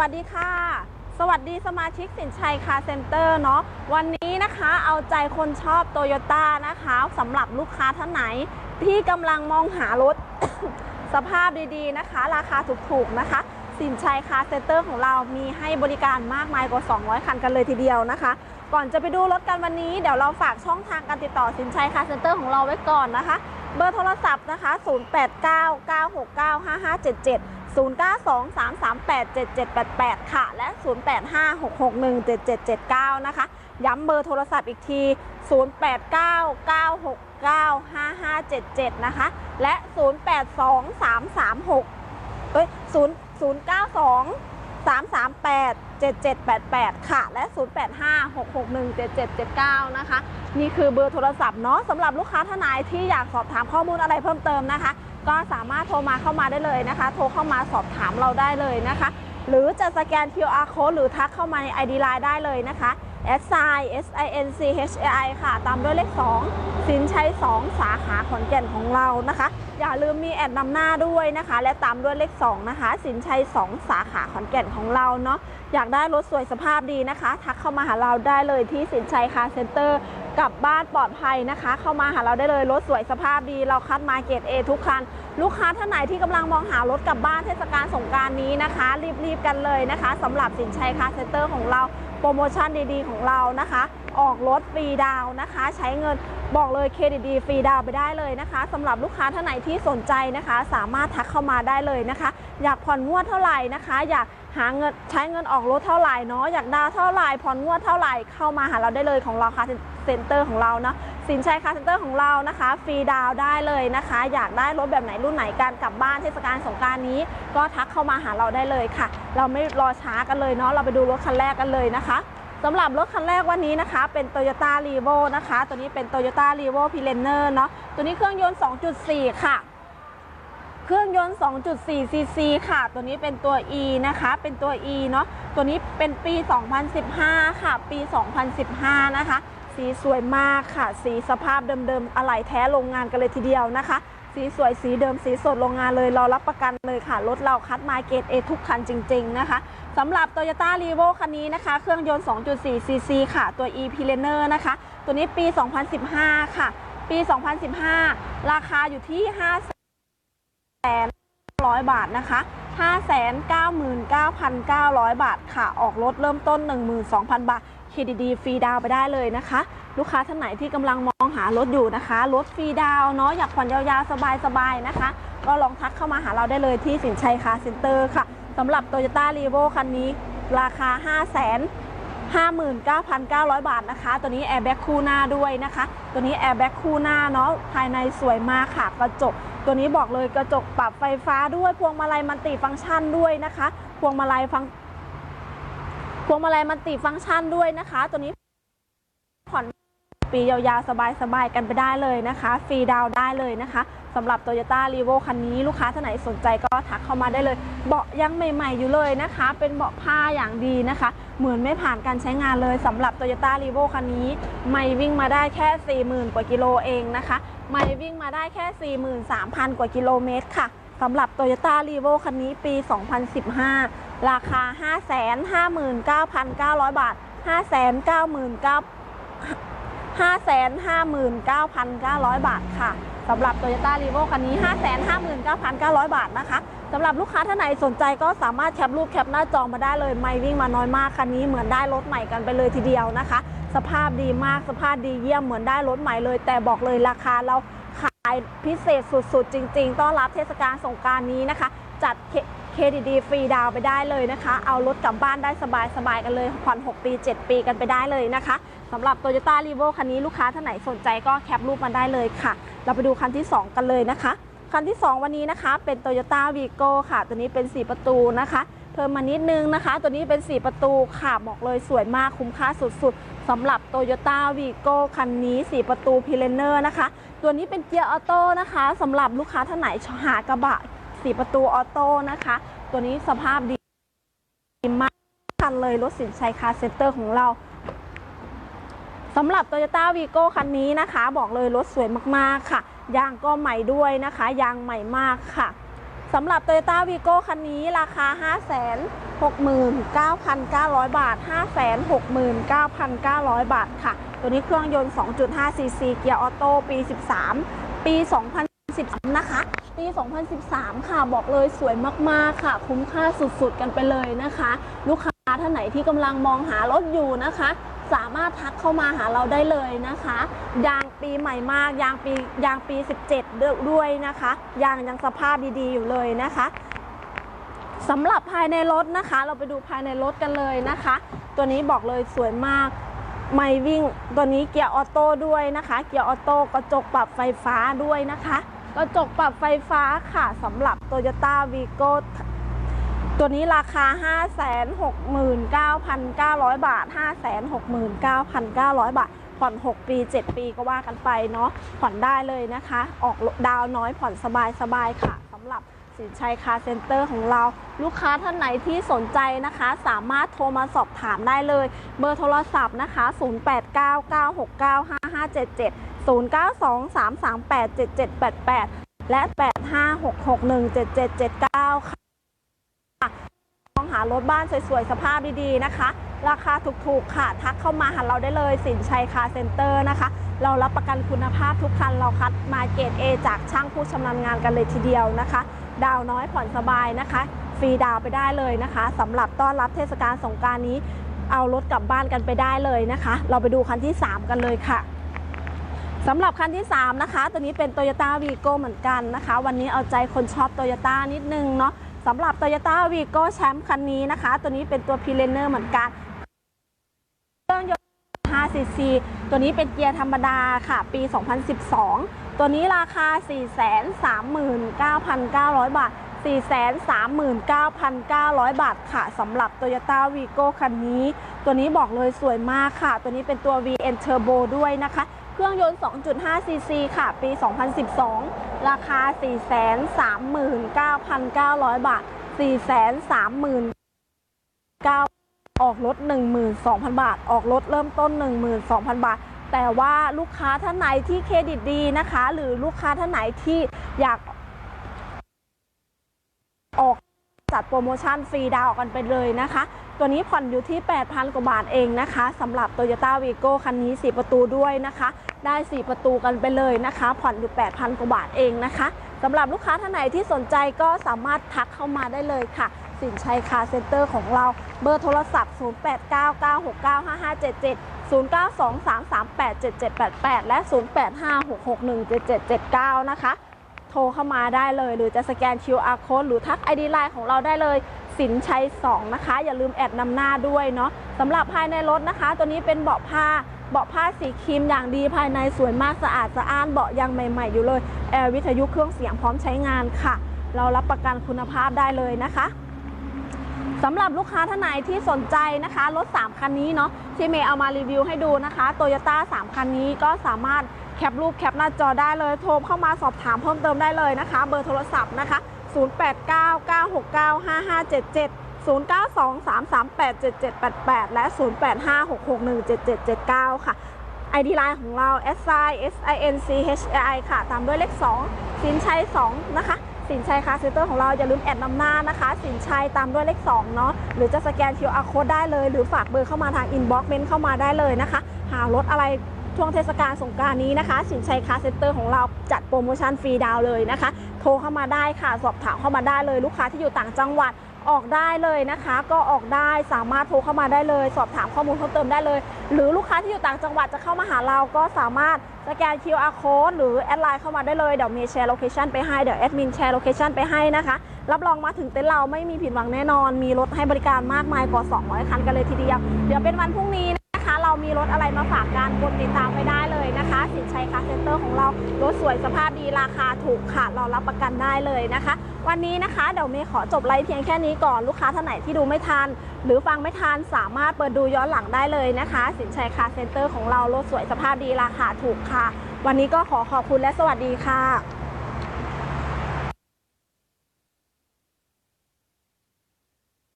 วัสดีค่ะ สวัสดีสมาชิกสินชัยคาเซ็นเตอร์เนาะวันนี้นะคะเอาใจคนชอบโตโยต้านะคะสำหรับลูกค้าท่านไหนที่กำลังมองหารถ สภาพดีๆนะคะ ราคาถูกๆนะคะ สินชัยคาเซ็นเตอร์ของเรามีให้บริการมากมายกว่า 200 คันกันเลยทีเดียวนะคะ ก่อนจะไปดูรถกันวันนี้เดี๋ยวเราฝากช่องทางการติดต่อสินชัยคาเซ็นเตอร์ของเราไว้ก่อนนะคะ เบอร์โทรศัพท์นะคะ 0899695577 0923387788 ค่ะ และ 0856617779 นะคะ ย้ำเบอร์โทรศัพท์อีกที 0899695577 นะคะ และ 082336เอ้ย0 092 338 7788 ค่ะ และ 085 661 7779 นะคะ นี่คือเบอร์โทรศัพท์เนาะสำหรับลูกค้าท่านไหนที่อยากสอบถามข้อมูลอะไรเพิ่มเติมนะคะ ก็สามารถโทรมาเข้ามาได้เลยนะคะ โทรเข้ามาสอบถามเราได้เลยนะคะ หรือจะสแกน QR code หรือทักเข้ามาใน ID Line ได้เลยนะคะ s i s i n c h a i ค่ะ ตามด้วยเลข 2 สินชัย 2 สาขาขอนแก่นของเรานะคะ อย่าลืมมีแอดนำหน้าด้วยนะคะ และตามด้วยเลข 2 นะคะ สินชัย 2 สาขาขอนแก่นของเราเนาะอยากได้รถสวยสภาพดีนะคะ ทักเข้ามาหาเราได้เลยที่สินชัยคาร์เซ็นเตอร์กลับบ้านปลอดภัยนะคะ เข้ามาหาเราได้เลยรถสวยสภาพดี เราคัดมาเกรด A ทุกคัน ลูกค้าท่านไหนที่กำลังมองหารถกลับบ้านเทศกาลสงการนี้นะคะ รีบๆกันเลยนะคะสำหรับสินชัยคาร์เซ็นเตอร์ของเรา โปรโมชั่นดีๆของเรานะคะ ออกรถฟรีดาวนะคะ ใช้เงินบอกเลยเครดิตดีฟรีดาวไปได้เลยนะคะสำหรับลูกค้าท่านไหนที่สนใจนะคะ สามารถทักเข้ามาได้เลยนะคะ อยากผ่อนงวดเท่าไหร่นะคะ อยากหาเงินใช้เงินออกรถเท่าไหร่เนาะอยากดาวเท่าไหร่ผ่อนงวดเท่าไหร่เข้ามาหาเราได้เลยของเราคาเซ็นเตอร์ของเราเนาะสินชัยคาเซ็นเตอร์ของเรานะคะฟรีดาวได้เลยนะคะ อยากได้รถแบบไหนรุ่นไหนการกลับบ้านเทศกาลสงกรารนี้ ก็ทักเข้ามาหาเราได้เลยค่ะ เราไม่รอช้ากันเลยเนาะเราไปดูรถคันแรกกันเลยนะคะ สำหรับรถคันแรกวันนี้นะคะ เป็น Toyota r e v o นะคะ ตัวนี้เป็น Toyota r e v o p i l e n e r เนาะตัวนี้เครื่องยนต์ 2.4 ค่ะ เครื่องยนต์ 2.4ซีซีค่ะ ตัวนี้เป็นตัว E นะคะ เป็นตัว E เนาะตัวนี้เป็นปี 2015 ค่ะ ปี 2015 นะคะ สีสวยมากค่ะ สีสภาพเดิมๆอะไหล่แท้โรงงานกันเลยทีเดียวนะคะ สีสวยสีเดิมสีสดโรงงานเลยเรารับประกันเลยค่ะรถเราคัดมาเกรด A ทุกคันจริง ๆ นะคะ สำหรับ Toyota r e v o คันนี้นะคะ เครื่องยนต์ 2.4ซีซีค่ะ ตัว E p i l e n e r นะคะ ตัวนี้ปี 2015 ค่ะ ปี 2015 ราคาอยู่ที่5แสนร้อยบาทนะคะ 599,900 บาทค่ะ ออกรถเริ่มต้น 12,000 บาทเครดิตดีฟรีดาวไปได้เลยนะคะ ลูกค้าท่านไหนที่กำลังมองหารถอยู่นะคะ รถฟรีดาวเนาะอยากผ่อนยาวๆ สบายๆ นะคะ ก็ลองทักเข้ามาหาเราได้เลยที่สินชัยคาร์เซ็นเตอร์ค่ะ สำหรับ Toyota r e v o คันนี้ราคา 559,900 บาทนะคะ ตัวนี้แอร์แบ็กคู่หน้าด้วยนะคะ ตัวนี้แอร์แบ็กคู่หน้าเนาะภายในสวยมากค่ะกระจก ตัวนี้บอกเลยกระจกปรับไฟฟ้าด้วยพวงมาลัยมันติฟังก์ชันด้วยนะคะ พวงมาลัยฟังพวงมาลัยมันติฟังก์ชันด้วยนะคะ ตัวนี้ผ่อนปียาวๆสบายๆกันไปได้เลยนะคะ ฟรีดาวได้เลยนะคะ สำหรับ Toyota r e v o คันนี้ลูกค้าท่านไหนสนใจก็ทักเข้ามาได้เลย เบาะยังใหม่ ๆ อยู่เลยนะคะ เป็นเบาะผ้าอย่างดีนะคะ เหมือนไม่ผ่านการใช้งานเลยสำหรับ Toyota r e v o คันนี้ ไม่วิ่งมาได้แค่ 40,000 กว่ากิโลเองนะคะ ไม่วิ่งมาได้แค่ 43,000 กว่ากิโลเมตรค่ะสำหรับ Toyota r e v o คันนี้ปี 2015 ราคา 559,900 บาท 599,900 559,900 บาทค่ะ สำหรับ Toyota r e v o คันนี้ 559,900 บาทนะคะสำหรับลูกค้าท่านไหนสนใจก็สามารถแคปรูปแคปหน้าจอมาได้เลย ไม่วิ่งมาน้อยมากคันนี้เหมือนได้รถใหม่กันไปเลยทีเดียวนะคะ สภาพดีมากสภาพดีเยี่ยมเหมือนได้รถใหม่เลย แต่บอกเลยราคาเราขายพิเศษสุดๆ จริง ๆ ต้อนรับเทศกาลสงกรารนี้นะคะ จัด เครดิตดีฟรีดาวไปได้เลยนะคะ เอารถกลับบ้านได้สบายๆกันเลยผ่อน6ปี 7 ปีกันไปได้เลยนะคะสำหรับ Toyota r e v o คันนี้ลูกค้าท่านไหนสนใจก็แคปรูปมาได้เลยค่ะ เราไปดูคันที่ 2 กันเลยนะคะ คันที่ 2 วันนี้นะคะ เป็น Toyota Vigo ค่ะ ตัวนี้เป็น 4 ประตูนะคะเพิ่มมานิดนึงนะคะ ตัวนี้เป็น 4 ประตูค่ะบอกเลยสวยมากคุ้มค่าสุดๆสำหรับ Toyota Vigo คันนี้ 4 ประตู p i l e n e r นะคะ ตัวนี้เป็นเกียร์ออโต้นะคะสำหรับลูกค้าท่านไหนหากระบะ 4ประตูออโต้นะคะ ตัวนี้สภาพดีมากคันเลยรถสินชัยคาเซ็นเตอร์ของเราสำหรับ Toyota Vigo คันนี้นะคะ บอกเลยรถสวยมากๆค่ะ ยางก็ใหม่ด้วยนะคะ ยางใหม่มากค่ะสำหรับ Toyota Vigo คันนี้ราคา 569,900 บาท 569,900 บาทค่ะ ตัวนี้เครื่องยนต์ 2.5 cc เกียร์ออโต้ปี 13 ปี 2013 นะคะ ปี 2013 ค่ะ บอกเลยสวยมาก ๆ ค่ะ คุ้มค่าสุด ๆ กันไปเลยนะคะ ลูกค้าท่านไหนที่กำลังมองหารถอยู่นะคะ สามารถทักเข้ามาหาเราได้เลยนะคะ ยางปีใหม่มาก ยางปียางปี 17ด้วยด้วยนะคะ ยางยังสภาพดี ๆ อยู่เลยนะคะสำหรับภายในรถนะคะ เราไปดูภายในรถกันเลยนะคะ ตัวนี้บอกเลยสวยมากไม่วิ่งตัวนี้เกียร์ออโต้ด้วยนะคะ เกียร์ออโต้กระจกปรับไฟฟ้าด้วยนะคะ กระจกปรับไฟฟ้าค่ะสำหรับ Toyota Vigo ตัวนี้ราคา 569,900 บาท 569,900 บาท ผ่อน 6 ปี 7 ปีก็ว่ากันไปเนาะผ่อนได้เลยนะคะ ออกดาวน้อยผ่อนสบายสบายๆค่ะสำหรับสินชัยคาร์เซ็นเตอร์ของเรา ลูกค้าท่านไหนที่สนใจนะคะ สามารถโทรมาสอบถามได้เลย เบอร์โทรศัพท์นะคะ 0899695577 0923387788 และ 856617779 ค่ะมองหารถบ้านสวยๆ สภาพดีๆ นะคะ ราคาถูกๆ ค่ะ ทักเข้ามาหาเราได้เลยสินชัยคาเซ็นเตอร์นะคะ เรารับประกันคุณภาพทุกคัน เราคัดมาเกรด A จากช่างผู้ชำนาญงานกันเลยทีเดียวนะคะ ดาวน้อยผ่อนสบายนะคะ ฟรีดาวไปได้เลยนะคะสำหรับต้อนรับเทศกาลสงกรารนี้เอารถกลับบ้านกันไปได้เลยนะคะ เราไปดูคันที่ 3 กันเลยค่ะ สำหรับคันที่ 3 นะคะ ตัวนี้เป็น Toyota Vigo เหมือนกันนะคะ วันนี้เอาใจคนชอบ Toyota นิดนึงเนาะสำหรับ Toyota Vigo แชมป์คันนี้นะคะ ตัวนี้เป็นตัว p r e n e r เหมือนกันเครื่องยนต์ 5cc ตัวนี้เป็นเกียร์ธรรมดาค่ะ ปี 2012 ตัวนี้ราคา 439,900 บาท 439,900 บาทค่ะสำหรับ Toyota Vigo คันนี้ ตัวนี้บอกเลยสวยมากค่ะ ตัวนี้เป็นตัว VN Turbo ด้วยนะคะ เครื่องยนต์ 2.5 cc ค่ะ ปี 2012 ราคา 439,900 บาท 439,900ออกรถ 12,000 บาท ออกรถเริ่มต้น 12,000 บาท แต่ว่าลูกค้าท่านไหนที่เครดิตดีนะคะ หรือลูกค้าท่านไหนที่อยากออก จัดโปรโมชั่นฟรีดาวกันไปเลยนะคะ ตัวนี้ผ่อนอยู่ที่ 8,000 กว่าบาทเองนะคะสำหรับ Toyota Vigo คันนี้ 4 ประตูด้วยนะคะ ได้ 4 ประตูกันไปเลยนะคะ ผ่อนอยู่ 8,000 กว่าบาทเองนะคะสำหรับลูกค้าท่านไหนที่สนใจก็สามารถทักเข้ามาได้เลยค่ะ สินชัยคาร์เซ็นเตอร์ของเราเบอร์โทรศัพท์ 0899695577 0923387788 และ 0856617779 นะคะ ทรเข้ามาได้เลย หรือจะสแกน QR code หรือทัก ID Line ของเราได้เลยสินชัย 2 นะคะ อย่าลืมแอดนำหน้าด้วยเนาะสำหรับภายในรถนะคะ ตัวนี้เป็นเบาะผ้าเบาะผ้าสีครีมอย่างดีภายในสวยมากสะอาดสะอ้านเบาะยังใหม่ ๆ อยู่เลยแอร์วิทยุเครื่องเสียงพร้อมใช้งานค่ะ เรารับประกันคุณภาพได้เลยนะคะสำหรับลูกค้าท่านไหนที่สนใจนะคะรถ 3 คันนี้เนาะที่เมย์เอามารีวิวให้ดูนะคะโตโยต้า3คันนี้ก็สามารถ แคปรูปแคปหน้าจอได้เลย โทรเข้ามาสอบถามเพิ่มเติมได้เลยนะคะ เบอร์โทรศัพท์นะคะ 0899695577 0923387788 และ 0856617779 ค่ะ ID Line ของเรา s i s i n c h i ค่ะ ตามด้วยเลข 2 สินชัย 2 นะคะ สินชัยคาเซ็นเตอร์ของเรา อย่าลืมแอดนำหน้านะคะ สินชัยตามด้วยเลข 2 เนาะ หรือจะสแกน QR code ได้เลย หรือฝากเบอร์เข้ามาทางอินบ็อกซ์เมนเข้ามาได้เลยนะคะ หารถอะไร ช่วงเทศกาลสงกรารนี้นะคะ สินชัยคาเซ็นเตอร์ของเราจัดโปรโมชั่นฟรีดาวเลยนะคะ โทรเข้ามาได้ค่ะ สอบถามเข้ามาได้เลย ลูกค้าที่อยู่ต่างจังหวัดออกได้เลยนะคะ ก็ออกได้สามารถโทรเข้ามาได้เลย สอบถามข้อมูลเพิ่มเติมได้เลย หรือลูกค้าที่อยู่ต่างจังหวัดจะเข้ามาหาเราก็สามารถสแกน QR code หรือแอดไลน์เข้ามาได้เลย เดี๋ยวมีแชร์โลเคชันไปให้ เดี๋ยวแอดมินแชร์โลเคชันไปให้นะคะ รับรองมาถึงเต็นท์เราไม่มีผิดหวังแน่นอน มีรถให้บริการมากมายกว่า 200 คันกันเลยทีเดียว เดี๋ยวเป็นวันพรุ่งนี้ มีรถอะไรมาฝากกันกดติดตามไปได้เลยนะคะ สินชัยคาร์เซ็นเตอร์ของเรารถสวยสภาพดีราคาถูกค่ะ เรารับประกันได้เลยนะคะ วันนี้นะคะเดี๋ยวเมย์ขอจบไลฟ์เพียงแค่นี้ก่อนลูกค้าท่านไหนที่ดูไม่ทัน หรือฟังไม่ทันสามารถเปิดดูย้อนหลังได้เลยนะคะ สินชัยคาร์เซ็นเตอร์ของเรารถสวยสภาพดีราคาถูกค่ะ วันนี้ก็ขอขอบคุณและสวัสดีค่ะ